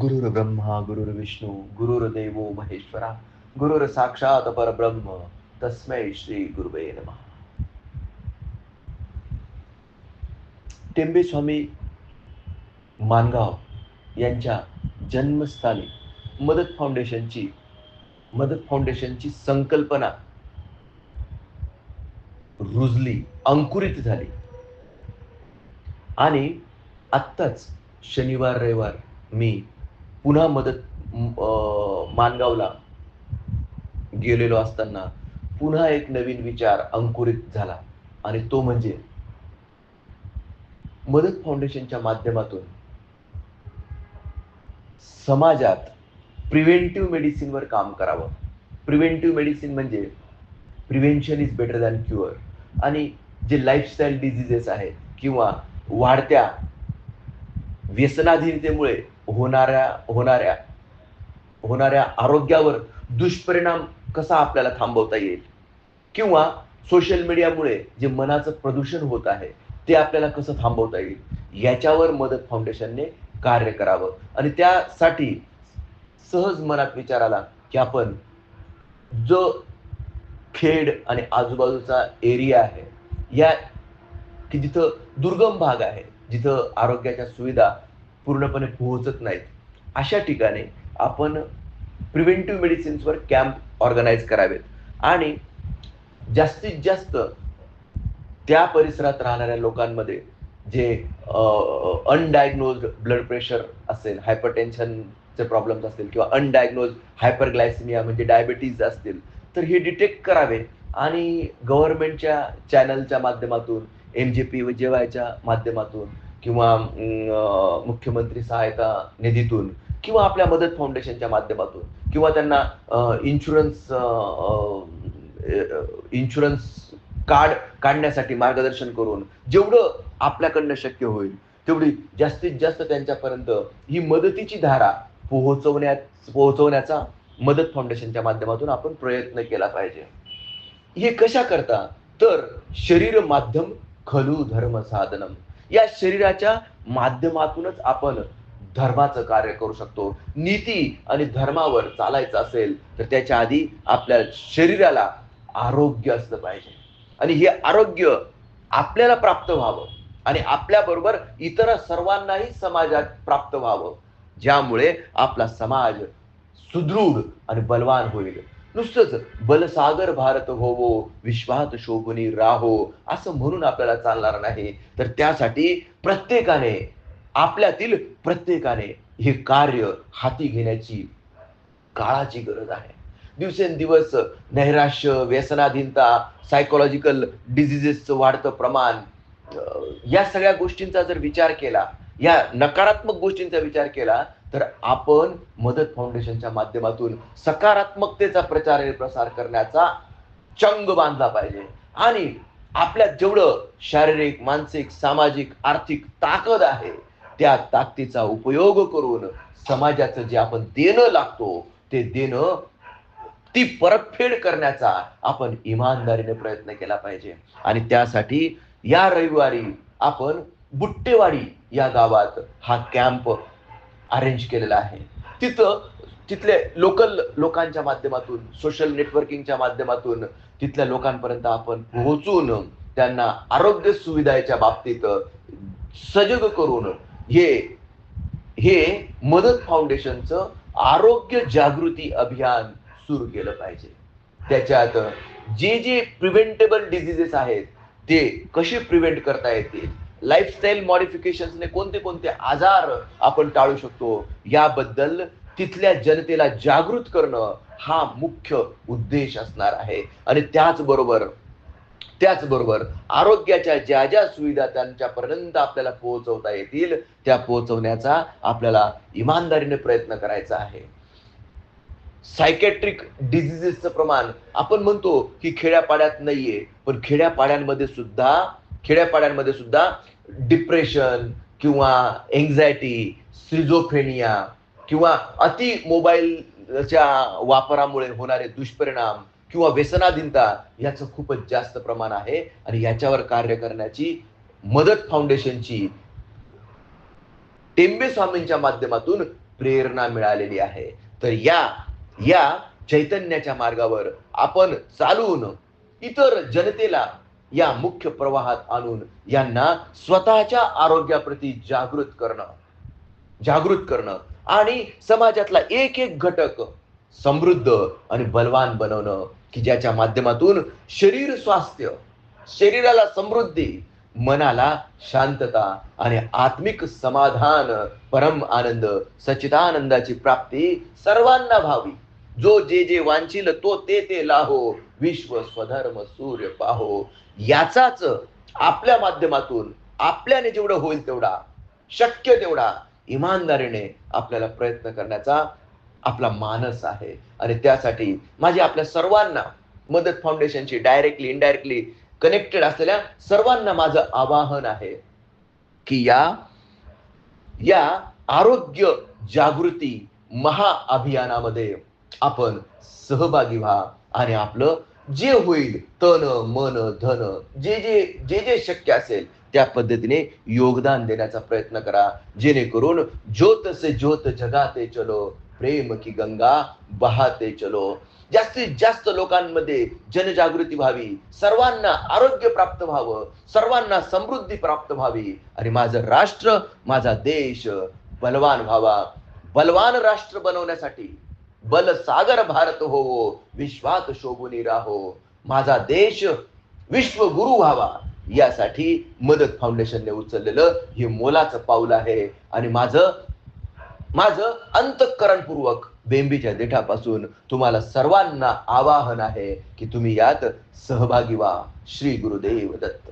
गुरुर ब्रह्मा गुरुर विष्णू गुरुर महेश्वरा गुरुर साक्षात परब्रह्म तस्मै श्री गुरुवे नम. टेंबे स्वामी मानगाव यांच्या जन्मस्थानी मदत फाउंडेशनची मदत फाउंडेशनची संकल्पना रुजली अंकुरित झाली. आणि आत्ताच शनिवार रविवार मी पुन्हा मदत मानगावला गेलेलो असताना पुन्हा एक नवीन विचार अंकुरित झाला. आणि तो म्हणजे मदत फाउंडेशनच्या माध्यमातून समाजात प्रिव्हेंटिव्ह मेडिसिनवर काम करावं. प्रिव्हेंटिव्ह मेडिसिन म्हणजे prevention is better than cure. आणि जे लाईफस्टाईल डिझिजेस आहेत किंवा वाढत्या व्यसनाधीनतेमुळे होणाऱ्या होणाऱ्या होणाऱ्या आरोग्यावर दुष्परिणाम कसा आपल्याला थांबवता येईल? किंवा सोशल मीडियामुळे जे मनाचं प्रदूषण होत आहे ते आपल्याला कसं थांबवता येईल? याच्यावर मदत फाउंडेशनने कार्य करावं. आणि त्यासाठी सहज मनात विचार आला की आपण जो खेड आणि आजूबाजूचा एरिया आहे या की जिथं दुर्गम भाग आहे जिथं आरोग्याच्या सुविधा पूर्णपणे पोहोचत नाहीत अशा ठिकाणी आपण प्रिव्हेंटिव्ह मेडिसिन्सवर कॅम्प ऑर्गनाईज करावेत. आणि जास्तीत जास्त त्या परिसरात राहणाऱ्या लोकांमध्ये जे अनडायग्नोज्ड ब्लड प्रेशर असेल हायपरटेन्शनचे प्रॉब्लेम्स असतील किंवा अनडायग्नोज हायपरग्लायसिमिया म्हणजे डायबिटीज असतील तर हे डिटेक्ट करावे आणि गव्हर्नमेंटच्या चॅनलच्या माध्यमातून एम जे पी जेवायच्या माध्यमातून किंवा मुख्यमंत्री सहायता निधीतून किंवा आपल्या मदत फाउंडेशनच्या माध्यमातून किंवा त्यांना इन्शुरन्स इन्शुरन्स कार्ड काढण्यासाठी मार्गदर्शन करून जेवढं आपल्याकडनं शक्य होईल तेवढी जास्तीत जास्त त्यांच्यापर्यंत ही मदतीची धारा पोहोचवण्यात पोहोचवण्याचा मदत फाउंडेशनच्या माध्यमातून आपण प्रयत्न केला पाहिजे. हे कशा करता? तर शरीर माध्यम खलू धर्म साधनम. या शरीराच्या माध्यमातूनच आपण धर्माचं कार्य करू शकतो. नीती आणि धर्मावर चालायचं असेल तर त्याच्या आधी आपल्या शरीराला आरोग्य असलं पाहिजे. आणि हे आरोग्य आपल्याला प्राप्त व्हावं आणि आपल्या बरोबर इतर सर्वांनाही समाजात प्राप्त व्हावं ज्यामुळे आपला समाज सुदृढ आणि बलवान होईल. नुसतंच बलसागर भारत होवो विश्वात शोभनी राहो असं म्हणून आपल्याला चालणार नाही. तर त्यासाठी प्रत्येकाने आपल्यातील प्रत्येकाने हे कार्य हाती घेण्याची काळाची गरज आहे. दिवसेंदिवस नैराश्य व्यसनाधीनता सायकोलॉजिकल डिझिजेसचं वाढतं प्रमाण या सगळ्या गोष्टींचा जर विचार केला या नकारात्मक गोष्टींचा विचार केला तर आपण मदत फाउंडेशनच्या माध्यमातून सकारात्मकतेचा प्रचार आणि प्रसार करण्याचा चंग बांधला पाहिजे. आणि आपल्यात जेवढं शारीरिक मानसिक सामाजिक आर्थिक ताकद आहे त्या ताकदीचा उपयोग करून समाजाचं जे आपण देणं लागतो ते देणं ती परतफेड करण्याचा आपण इमानदारीने प्रयत्न केला पाहिजे. आणि त्यासाठी या रविवारी आपण बुट्टेवाडी या गावात हा कॅम्प अरेंज केलेलं आहे. तिथं तिथले लोकल लोकांच्या माध्यमातून सोशल नेटवर्किंगच्या माध्यमातून तिथल्या लोकांपर्यंत आपण पोहोचून त्यांना आरोग्य सुविधाच्या बाबतीत सजग करून हे हे मदत फाउंडेशनचं आरोग्य जागृती अभियान सुरू केलं पाहिजे. त्याच्यात जे जे प्रिव्हेंटेबल डिझिजेस आहेत ते कसे प्रिव्हेंट करता येतील लाईफस्टाईल मॉडिफिकेशन्सने कोणते कोणते आजार आपण टाळू शकतो याबद्दल तिथल्या जनतेला जागृत करणं हा मुख्य उद्देश असणार आहे. आणि त्याचबरोबर त्याचबरोबर आरोग्याच्या ज्या ज्या सुविधा त्यांच्यापर्यंत आपल्याला पोहोचवता येतील त्या पोहोचवण्याचा आपल्याला इमानदारीने प्रयत्न करायचा आहे. सायकॅट्रिक डिझिजेसचं प्रमाण आपण म्हणतो की खेड्यापाड्यात नाहीये पण खेड्यापाड्यांमध्ये सुद्धा खेड्यापाड्यांमध्ये सुद्धा डिप्रेशन किंवा एन्झायटी सिझोफ्रेनिया किंवा अति मोबाईलच्या वापरामुळे होणारे दुष्परिणाम किंवा व्यसनाधीनता याचं खूपच जास्त प्रमाण आहे आणि याच्यावर कार्य करण्याची मदत फाउंडेशनची टेंबे स्वामींच्या माध्यमातून प्रेरणा मिळालेली आहे. तर या या चैतन्याच्या मार्गावर आपण चालून इतर जनतेला या मुख्य प्रवाहात आणून यांना स्वतःच्या आरोग्याप्रती जागृत करणं जागृत करणं आणि समाजातला एक एक घटक समृद्ध आणि बलवान बनवणं की ज्याच्या माध्यमातून शरीर स्वास्थ्य शरीराला समृद्धी मनाला शांतता आणि आत्मिक समाधान परम आनंद सचिदानंदाची प्राप्ती सर्वांना व्हावी. जो जे जे वांछील तो ते ते लाहो. विश्व स्वधर्म सूर्य पाहो. याचाच आपल्या माध्यमातून आपल्याने जेवढं होईल तेवढा शक्य तेवढा इमानदारीने आपल्याला प्रयत्न करण्याचा आपला मानस आहे. आणि त्यासाठी माझी आपल्या सर्वांना मदत फाउंडेशनची डायरेक्टली इनडायरेक्टली कनेक्टेड असलेल्या सर्वांना माझं आवाहन आहे की या या आरोग्य जागृती महाअभियानामध्ये आपण सहभागी व्हा आणि आपलं जे होईल तन मन धन जे जे जे जे शक्य असेल त्या पद्धतीने योगदान देण्याचा प्रयत्न करा. जेणेकरून ज्योत से ज्योत जगाते चलो प्रेम की गंगा बहाते चलो. जास्तीत जास्त लोकांमध्ये जनजागृती व्हावी सर्वांना आरोग्य प्राप्त व्हावं सर्वांना समृद्धी प्राप्त व्हावी आणि माझं राष्ट्र माझा देश बलवान व्हावा. बलवान राष्ट्र बनवण्यासाठी बल सागर भारत हो विश्वात शोभुनी राहो. माझा देश विश्वगुरु व्हावा. यासाठी मदत फाउंडेशनने उचललेलं हे मोलाचं पाऊल आहे. आणि माझं माझं अंतःकरणपूर्वक बेंबीच्या देठापासून तुम्हाला सर्वांना आवाहन आहे की तुम्ही यात सहभागी व्हा. श्री गुरुदेव दत्त.